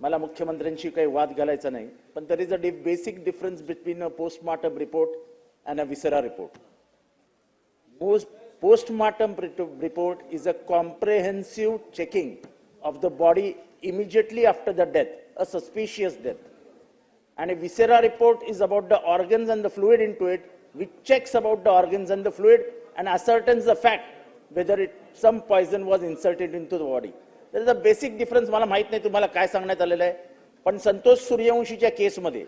मला मुख्यमंत्र्यांशी काही वाद घालायचा नाही पण तर is a basic difference between a postmortem report and a viscera report Post, postmortem ret- report is a comprehensive checking of the body immediately after the death, a suspicious death. And a viscera report is about the organs and the fluid into it, which checks about the organs and the fluid and ascertains the fact whether it, some poison was inserted into the body. त्याचा basic difference मला माहीत नाही तुम्हाला काय सांगण्यात आलेलं आहे. पण संतोष सूर्यवंशीच्या केसमध्ये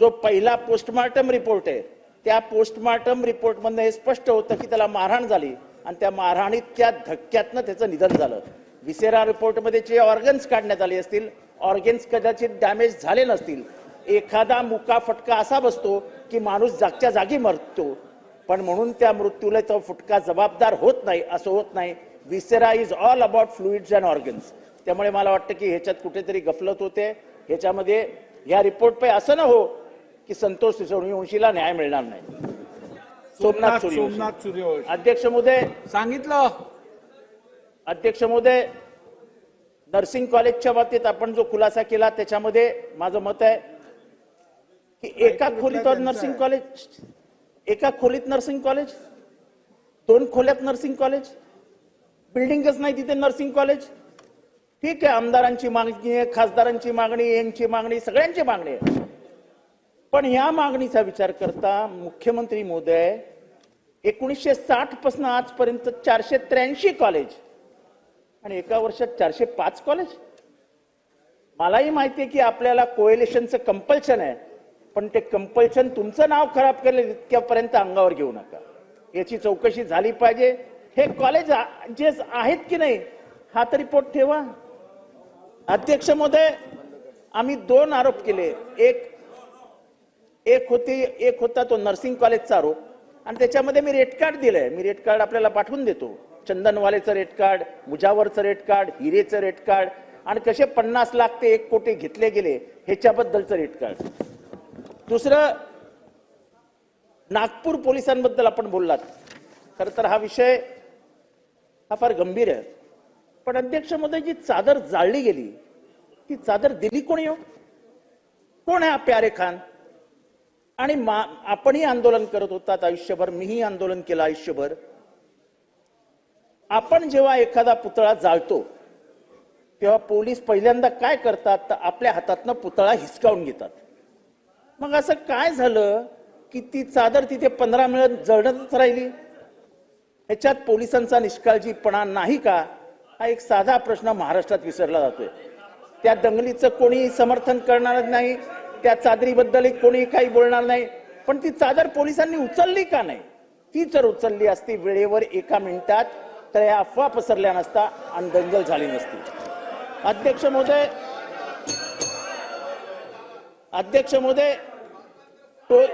जो पहिला पोस्टमार्टम रिपोर्ट आहे त्या पोस्टमार्टम रिपोर्टमधनं हे स्पष्ट होतं की त्याला मारहाण झाली आणि त्या मारहाणीच्या धक्क्यातनं त्याचं निधन झालं. विसेरा रिपोर्टमध्ये जे ऑर्गन्स काढण्यात आले असतील ऑर्गन्स कदाचित डॅमेज झाले नसतील. एखादा मुका फटका असा बसतो की माणूस जागच्या जागी मरतो. पण म्हणून त्या मृत्यूला तो फुटका जबाबदार होत नाही असं होत नाही. Viscera is all about fluids and organs त्यामुळे मला वाटतं की ह्याच्यात कुठेतरी गफलत होते. ह्याच्यामध्ये या रिपोर्ट पे असं न हो की संतोष सूर्यवंशीला न्याय मिळणार नाही. सोमनाथ सोमनाथ सूर्यवंशी अध्यक्ष महोदय. सांगितलं. अध्यक्ष महोदय नर्सिंग कॉलेजच्या बाबतीत आपण जो खुलासा केला त्याच्यामध्ये माझं मत आहे की एका खोलीत नर्सिंग कॉलेज एका खोलीत नर्सिंग कॉलेज दोन खोल्यात नर्सिंग कॉलेज बिल्डिंगच नाही तिथे नर्सिंग कॉलेज. ठीक आहे आमदारांची मागणी आहे खासदारांची मागणी यांची मागणी सगळ्यांची मागणी आहे. पण या मागणीचा विचार करता मुख्यमंत्री मोदय एकोणीसशे साठपासून आजपर्यंत चारशे त्र्याऐंशी कॉलेज आणि एका वर्षात चारशे पाच कॉलेज. मलाही माहिती आहे की आपल्याला कोएलेशनचं कंपल्शन आहे पण ते कंपल्शन तुमचं नाव खराब केलं इतक्यापर्यंत अंगावर घेऊ नका. याची चौकशी झाली पाहिजे. हे कॉलेज जे आहेत की नाही हा तरी पोट ठेवा. अध्यक्ष महोदय आम्ही दोन आरोप केले. एक एक होती एक होता तो नर्सिंग कॉलेजचा आरोप. आणि त्याच्यामध्ये मी रेट कार्ड दिलंय. मी रेट कार्ड आपल्याला पाठवून देतो. चंदनवालेचं रेट कार्ड मुजावरचं रेट कार्ड हिरेचं रेट कार्ड आणि कसे पन्नास लाख ते एक कोटी घेतले गेले ह्याच्याबद्दलचं रेट कार्ड दुसरं नागपूर पोलिसांबद्दल आपण बोललात. खर तर हा विषय हा फार गंभीर आहे. पण अध्यक्षमध्ये जी चादर जाळली गेली ती चादर दिली कोणी हो? कोण आहे प्यारे खान? आणि मा- आपणही आंदोलन करत होतात आयुष्यभर मीही आंदोलन केलं आयुष्यभर. आपण जेव्हा एखादा पुतळा जाळतो तेव्हा पोलीस पहिल्यांदा काय करतात? तर आपल्या हातातनं पुतळा हिसकावून घेतात. मग असं काय झालं की ती चादर तिथे पंधरा मिनिट जळतच राहिली? ह्याच्यात पोलिसांचा निष्काळजीपणा नाही का? हा एक साधा प्रश्न महाराष्ट्रात विसरला जातोय. त्या दंगलीचं कोणी समर्थन करणार नाही त्या चादरीबद्दल कोणी काही बोलणार नाही. पण ती चादर पोलिसांनी उचलली का नाही? ती जर उचलली असती वेळेवर एका मिनिटात तर या अफवा पसरल्या नसता आणि दंगल झाली नसती. अध्यक्ष महोदय अध्यक्ष महोदय टोल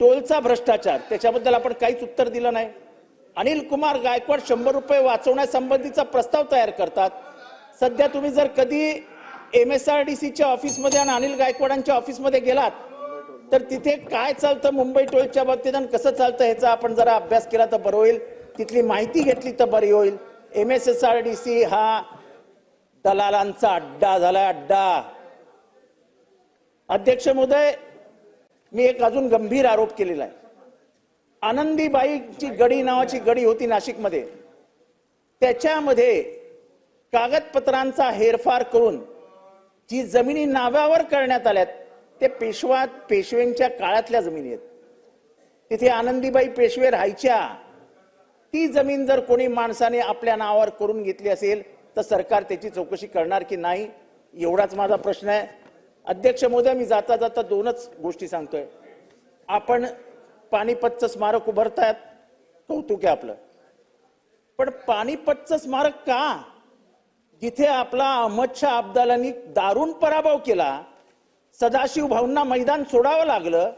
टोलचा भ्रष्टाचार त्याच्याबद्दल आपण काहीच उत्तर दिलं नाही. अनिल कुमार गायकवाड शंभर रुपये वाचवण्यासंबंधीचा प्रस्ताव तयार करतात. सध्या तुम्ही जर कधी एम एस आर डी सीच्या ऑफिसमध्ये आणि अनिल गायकवाडांच्या ऑफिसमध्ये गेलात तर तिथे काय चालतं मुंबई टोलच्या बाबतीत आणि कसं चालतं ह्याचा आपण जरा अभ्यास केला तर बरं होईल. तिथली माहिती घेतली तर बरी होईल. M S S R D C हा दलालांचा अड्डा झालाय अड्डा. अध्यक्ष महोदय मी एक अजून गंभीर आरोप केलेला आहे. आनंदीबाईची गडी नावाची गडी होती नाशिकमध्ये. त्याच्यामध्ये कागदपत्रांचा हेरफार करून जी जमिनी नावावर करण्यात आल्यात ते पेशवा पेशव्यांच्या काळातल्या जमिनी आहेत. तिथे आनंदीबाई पेशवे राहायच्या. ती जमीन जर कोणी माणसाने आपल्या नावावर करून घेतली असेल तर सरकार त्याची चौकशी करणार की नाही एवढाच माझा प्रश्न आहे. अध्यक्ष मोदी मी जाता जाता दोनच गोष्टी सांगतोय. आपण पानिपतचं स्मारक उभारतायत? कौतुक आहे आपलं. पण पानिपतचं स्मारक का? जिथे आपला अहमद शाह अब्दालांनी दारुण पराभव केला सदाशिव भाऊंना मैदान सोडावं लागलं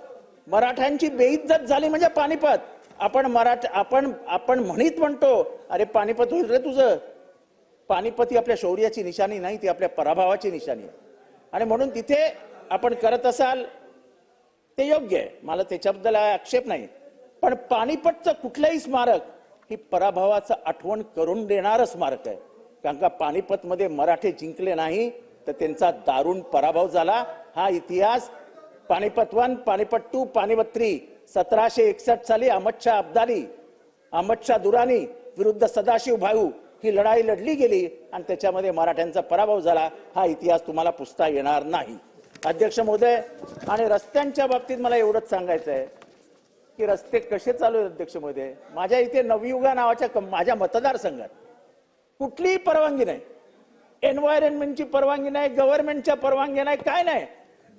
मराठ्यांची बेइज्जत झाली म्हणजे पानिपत. आपण मराठ आपण आपण म्हणीत म्हणतो अरे पानिपत होईल रे तुझं. पानिपत ही आपल्या शौर्याची निशाणी नाही ती आपल्या पराभवाची निशाणी आहे. आणि म्हणून तिथे आपण करत असाल ते योग्य आहे. मला त्याच्याबद्दल आक्षेप नाही. पण पानिपतचं कुठलंही स्मारक ही पराभवाचं आठवण करून देणारं स्मारक आहे. कारण का पानिपतमध्ये मराठे जिंकले नाही तर त्यांचा दारुण पराभव झाला. हा इतिहास पानिपतवान पानिपट्टू पानिपत्री सतराशे एकसष्ट साली अहमदशाह अब्दाली अहमदशाह दुरानी विरुद्ध सदाशिव भाऊ ही लढाई लढली गेली आणि त्याच्यामध्ये मराठ्यांचा पराभव झाला. हा इतिहास तुम्हाला पुसता येणार नाही. अध्यक्ष महोदय आणि रस्त्यांच्या बाबतीत मला एवढंच सांगायचं आहे की रस्ते कसे चालू आहेत अध्यक्ष महोदय? माझ्या इथे नवयुगा नावाच्या माझ्या मतदारसंघात कुठलीही परवानगी नाही. एन्व्हायरमेंटची परवानगी नाही गव्हर्नमेंटच्या परवानगी नाही काय नाही.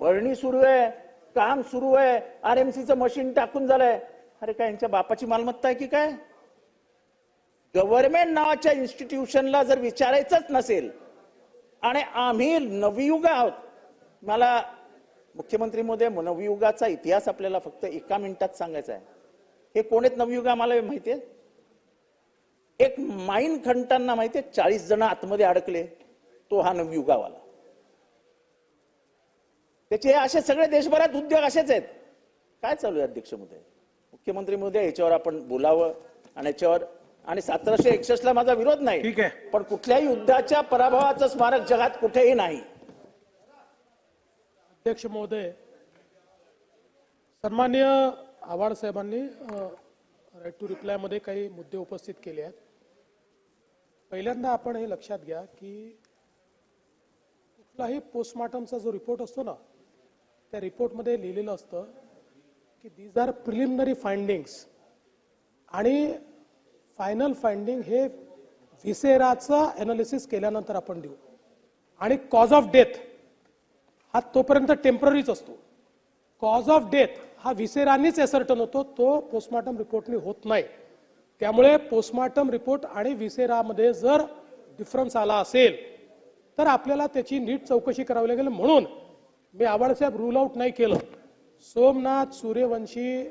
भरणी सुरू आहे काम सुरू आहे आर एम सीचं मशीन टाकून झालंय. अरे काय यांच्या बापाची मालमत्ता आहे की काय? गव्हर्नमेंट नावाच्या इन्स्टिट्यूशनला जर विचारायचंच नसेल आणि आम्ही नवयुग आहोत मला मुख्यमंत्री मोदय नवयुगाचा इतिहास आपल्याला फक्त एका मिनिटात सांगायचा आहे. हे कोण आहेत नवयुग आम्हाला माहितीये एक माईन खंटांना माहितीये चाळीस जण आतमध्ये अडकले तो हा नवयुगावाला. त्याचे असे सगळे देशभरात उद्योग असेच आहेत. काय चालू आहे अध्यक्ष मोदय मुख्यमंत्री मोदय याच्यावर आपण बोलावं आणि याच्यावर आणि सतराशे एकसष्ट ला माझा विरोध नाही. ठीक आहे. पण कुठल्याही युद्धाच्या पराभवाचं स्मारक जगात कुठेही नाही. अध्यक्ष महोदय सन्मान्य आव्हाड साहेबांनी राईट टू रिप्लायमध्ये काही मुद्दे उपस्थित केले आहेत. पहिल्यांदा आपण हे लक्षात घ्या की कुठलाही पोस्टमार्टमचा जो रिपोर्ट असतो ना त्या रिपोर्टमध्ये लिहिलेलं असतं की दीज आर प्रिलिमिनरी फाइंडिंग्स आणि फायनल फाइंडिंग हे व्हिसेराचं ॲनालिसिस केल्यानंतर आपण देऊ. आणि कॉज ऑफ डेथ हा तोपर्यंत टेम्पररीच असतो. कॉज ऑफ डेथ हा विसेरानेच एसर्टन होतो. तो पोस्टमॉर्टम रिपोर्टने होत नाही. त्यामुळे पोस्टमॉर्टम रिपोर्ट आणि विसेरामध्ये जर डिफरन्स आला असेल तर आपल्याला त्याची नीट चौकशी करावी लागेल. म्हणून मी आव्हाडसाहेब रूल आउट नाही केलं. सोमनाथ सूर्यवंशी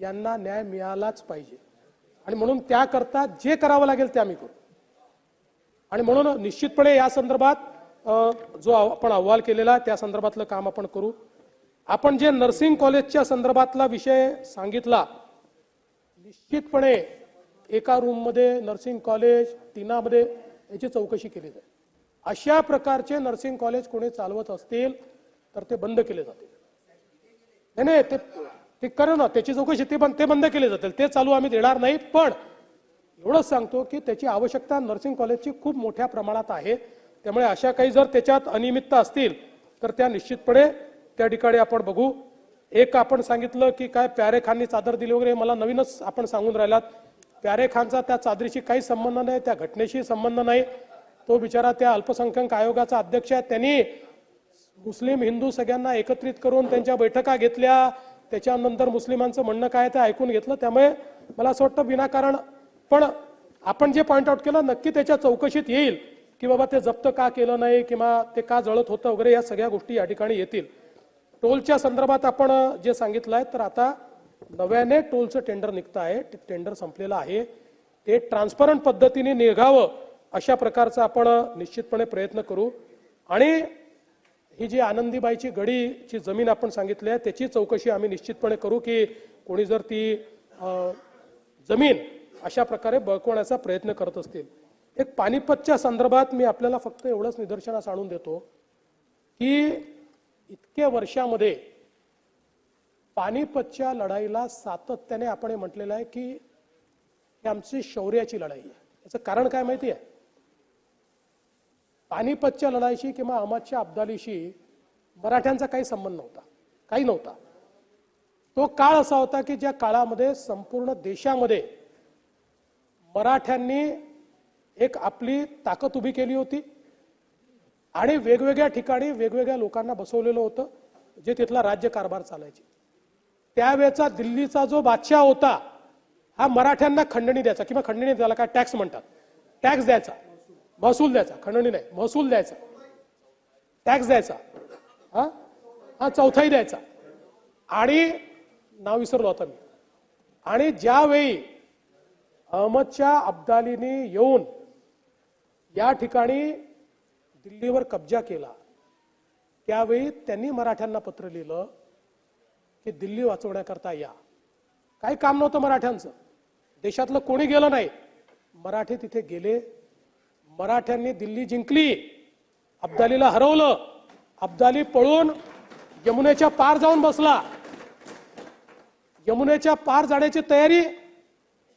यांना न्याय मिळालाच पाहिजे. आणि म्हणून त्याकरता जे करावं लागेल ते आम्ही करू. आणि म्हणून निश्चितपणे या संदर्भात जो आपण अहवाल केलेला आहे त्या संदर्भातलं काम आपण करू. आपण जे नर्सिंग कॉलेजच्या संदर्भातला विषय सांगितला निश्चितपणे एका रूममध्ये नर्सिंग कॉलेज टीनामध्ये याची चौकशी केली जाईल. अशा प्रकारचे नर्सिंग कॉलेज कोणी चालवत असतील तर ते बंद केले जातील. नाही नाही ते ते करू ना त्याची चौकशी ते बंद ते बंद केले जातील. ते चालू आम्ही देणार नाही पण एवढंच सांगतो की त्याची आवश्यकता नर्सिंग कॉलेजची खूप मोठ्या प्रमाणात आहे. त्यामुळे अशा काही जर त्याच्यात अनियमितता असतील तर त्या निश्चितपणे त्या ठिकाणी आपण बघू. एक आपण सांगितलं की काय प्यारे खाननी चादर दिली वगैरे मला नवीनच आपण सांगून राहिलात. प्यारे खानचा त्या चादरीशी काही संबंध नाही त्या घटनेशी संबंध नाही. तो बिचारा त्या अल्पसंख्याक आयोगाचा अध्यक्ष आहे. त्यांनी मुस्लिम हिंदू सगळ्यांना एकत्रित करून त्यांच्या बैठका घेतल्या. त्याच्यानंतर मुस्लिमांचं म्हणणं काय ते ऐकून घेतलं. त्यामुळे मला असं वाटतं विनाकारण. पण आपण जे पॉईंट आउट केलं नक्की त्याच्या चौकशीत येईल. की बाबा ते जप्त का केलं नाही किंवा ते का जळत होतं वगैरे या सगळ्या गोष्टी या ठिकाणी येतील. टोलच्या संदर्भात आपण जे सांगितलं आहे तर आता नव्याने टोलचं टेंडर निघतं आहे. टेंडर संपलेलं आहे. ते ट्रान्सपरंट पद्धतीने निघावं अशा प्रकारचा आपण निश्चितपणे प्रयत्न करू. आणि ही जी आनंदीबाईची गडीची जमीन आपण सांगितली आहे त्याची चौकशी आम्ही निश्चितपणे करू की कोणी जर ती जमीन अशा प्रकारे बळकवण्याचा प्रयत्न करत असतील. एक पानिपतच्या संदर्भात मी आपल्याला फक्त एवढंच निदर्शनास आणून देतो की इतक्या वर्षामध्ये पानिपतच्या लढाईला सातत्याने आपण म्हटलेलं आहे की ही आमची शौर्याची लढाई आहे. याचं कारण काय माहिती आहे? पानिपतच्या लढाईशी किंवा अहमदच्या अब्दालीशी मराठ्यांचा काही संबंध नव्हता. काही नव्हता. तो काळ असा होता की ज्या काळामध्ये संपूर्ण देशामध्ये मराठ्यांनी एक आपली ताकद उभी केली होती आणि वेगवेगळ्या ठिकाणी वेगवेगळ्या लोकांना बसवलेलं होतं जे तिथला राज्य कारभार चालायचे. त्यावेळेचा दिल्लीचा जो बादशाह होता हा मराठ्यांना खंडणी द्यायचा किंवा खंडणी त्याला काय टॅक्स म्हणतात. टॅक्स द्यायचा. महसूल द्यायचा. खंडणी नाही महसूल द्यायचा. टॅक्स द्यायचा. हा? हा चौथाही द्यायचा. आणि नाव विसरलो आता मी. आणि ज्यावेळी अहमदच्या अब्दालीने येऊन या ठिकाणी दिल्लीवर कब्जा केला. त्यावेळी त्यांनी मराठ्यांना पत्र लिहिलं की दिल्ली वाचवण्याकरता या. काही काम नव्हतं मराठ्यांचं. देशातलं कोणी गेलं नाही. मराठी तिथे गेले. मराठ्यांनी दिल्ली जिंकली. अब्दालीला हरवलं. अब्दाली पळून यमुनेच्या पार जाऊन बसला. यमुनेच्या पार जाण्याची तयारी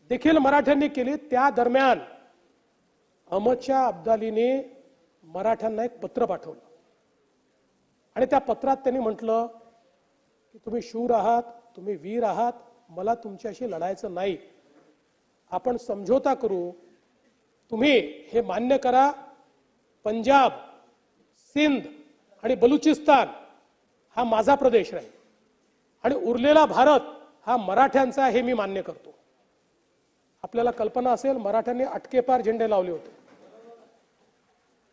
देखील मराठ्यांनी केली. त्या दरम्यान अहमदशाह अब्दालीने मराठ्यांना एक पत्र पाठवलं. आणि त्या पत्रात त्यांनी म्हटलं की तुम्ही शूर आहात तुम्ही वीर आहात मला तुमच्याशी लढायचं नाही. आपण समझोता करू तुम्ही हे मान्य करा पंजाब सिंध आणि बलुचिस्तान हा माझा प्रदेश राहील. आणि उरलेला भारत हा मराठ्यांचा हे मी मान्य करतो. आपल्याला कल्पना असेल मराठ्यांनी अटकेपार झेंडे लावले होते.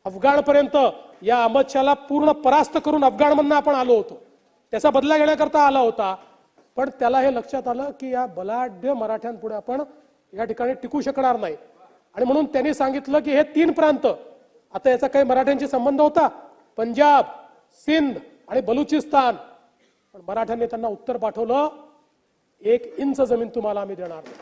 अफगाणपर्यंत या अहमदशाला पूर्ण परास्त करून अफगाणमधनं आपण आलो होतो. त्याचा बदला घेण्याकरता आला होता. पण त्याला हे लक्षात आलं की या बलाढ्य मराठ्यांपुढे आपण या ठिकाणी टिकू शकणार नाही. आणि म्हणून त्यांनी सांगितलं की हे तीन प्रांत आता याचा काही मराठ्यांशी संबंध होता. पंजाब सिंध आणि बलुचिस्तान. पण मराठ्यांनी त्यांना उत्तर पाठवलं एक इंच जमीन तुम्हाला आम्ही देणार नाही.